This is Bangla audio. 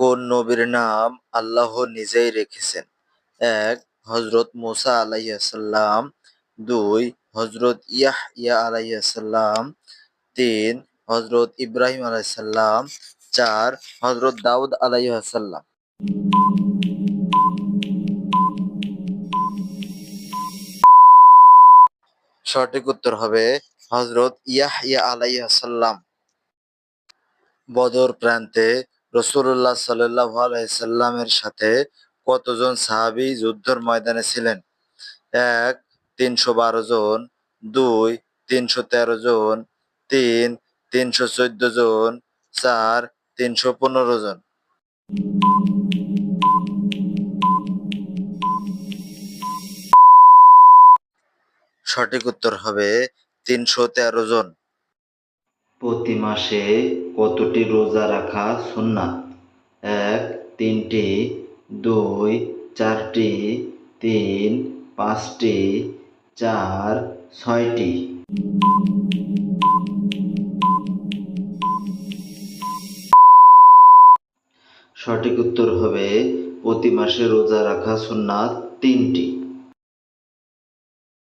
কোন নবীর নাম আল্লাহ নিজেই রেখেছেন? এক হজরত মোসা আলাইসাল্লাম দুই হজরত ইয়াহইয়া আলাইসাল্লাম তিন হজরত ইব্রাহিম আলাইসাল্লাম চার হজরত দাউদ আলাইসাল্লাম সঠিক উত্তর হবে হজরত ইয়াহইয়া আলাইসাল্লাম বদর প্রান্তে রসুল্লাহ সাল্লাহ আলাইসাল্লামের সাথে কতজন সাহাবি যুদ্ধের ময়দানে ছিলেন? এক, তিনশো বারো জন, দুই, তিনশো তেরো জন, তিন, তিনশো চোদ্দ জন, চার, তিনশো পনেরো জন। সঠিক উত্তর হবে তিনশো তেরো জন। প্রতি মাসে কতটি রোজা রাখা সুন্নাত? এক, তিনটি, দুই, চারটি, তিন, পাঁচটি, চার, ছয়টি। সঠিক উত্তর হবে, প্রতি মাসে রোজা রাখা সুন্নাত তিনটি।